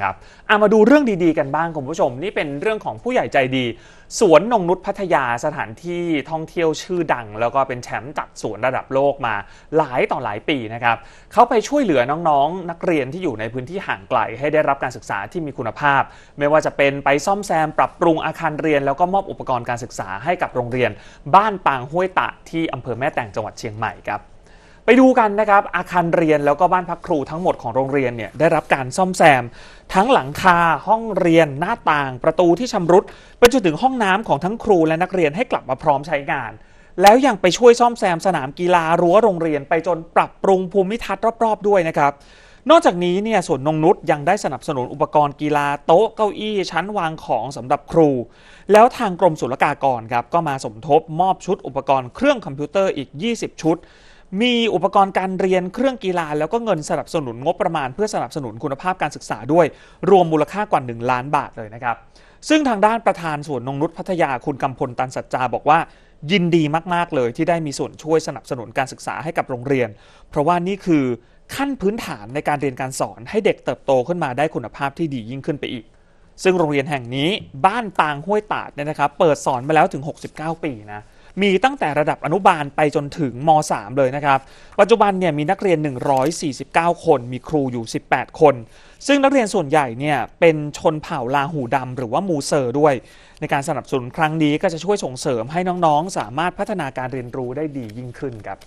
ครับอามาดูเรื่องดีๆกันบ้างคุณผู้ชม นี่เป็นเรื่องของผู้ใหญ่ใจดี สวนนงนุษพัทยาสถานที่ท่องเที่ยวชื่อดัง แล้วก็เป็นแชมป์จัดสวนระดับโลกมาหลายต่อหลายปีนะครับเขาไปช่วยเหลือน้องๆ นักเรียนที่อยู่ในพื้นที่ห่างไกล ให้ได้รับการศึกษาที่มีคุณภาพ ไม่ว่าจะเป็นไปซ่อมแซมปรับปรุงอาคารเรียน แล้วก็มอบอุปกรณ์การศึกษาให้กับโรงเรียน บ้านปางห้วยตะที่อำเภอแม่แตงจังหวัดเชียงใหม่ครับ ไปดูกันนะครับอาคารเรียนแล้วก็บ้านพักครูทั้งหมดของโรงเรียนเนี่ยได้รับการซ่อมแซม ทั้งหลังคาห้องเรียนหน้าต่างประตูที่ชำรุดไปจนถึงห้องน้ำของทั้งครูและนักเรียนให้กลับมาพร้อมใช้งาน แล้วยังไปช่วยซ่อมแซมสนามกีฬารั้วโรงเรียน ไปจนปรับปรุงภูมิทัศน์รอบๆ ด้วยนะครับนอกจากนี้เนี่ยส่วนนงนุษย์ยังได้สนับสนุนอุปกรณ์กีฬาโต๊ะเก้าอี้ชั้นวางของสำหรับครู แล้วทางกรมศุลกากรครับก็มาสมทบมอบชุดอุปกรณ์เครื่องคอมพิวเตอร์อีก 20 ชุด มีอุปกรณ์การเรียนเครื่องกีฬา แล้วก็เงินสนับสนุนงบประมาณ เพื่อสนับสนุนคุณภาพการศึกษาด้วย รวมมูลค่ากว่า 1 ล้านบาทเลยนะครับ ซึ่งทางด้านประธานส่วนนงนุษพัทยาคุณกำพลตันสัจจาบอกว่า ยินดีมาก ๆ เลยที่ได้มีส่วนช่วยสนับสนุนการศึกษาให้กับโรงเรียน เพราะว่านี่คือขั้นพื้นฐานในการเรียนการสอนให้เด็กเติบโตขึ้นมาได้คุณภาพที่ดียิ่งขึ้นไปอีก ซึ่งโรงเรียนแห่งนี้บ้านปางห้วยตาดเนี่ยนะครับเปิดสอนมาแล้วถึง 69 ปีนะ มีตั้งแต่ระดับอนุบาลไปจนถึงม .3 เลยนะครับ ปัจจุบันเนี่ยมีนักเรียน 149 คน มีครูอยู่ 18 คน ซึ่งนักเรียนส่วนใหญ่เนี่ยเป็นชนเผ่าลาหูดำหรือว่ามูเซอร์ด้วย ในการสนับสนุนครั้งนี้ก็จะช่วยส่งเสริมให้น้องๆ สามารถพัฒนาการเรียนรู้ได้ดียิ่งขึ้นครับ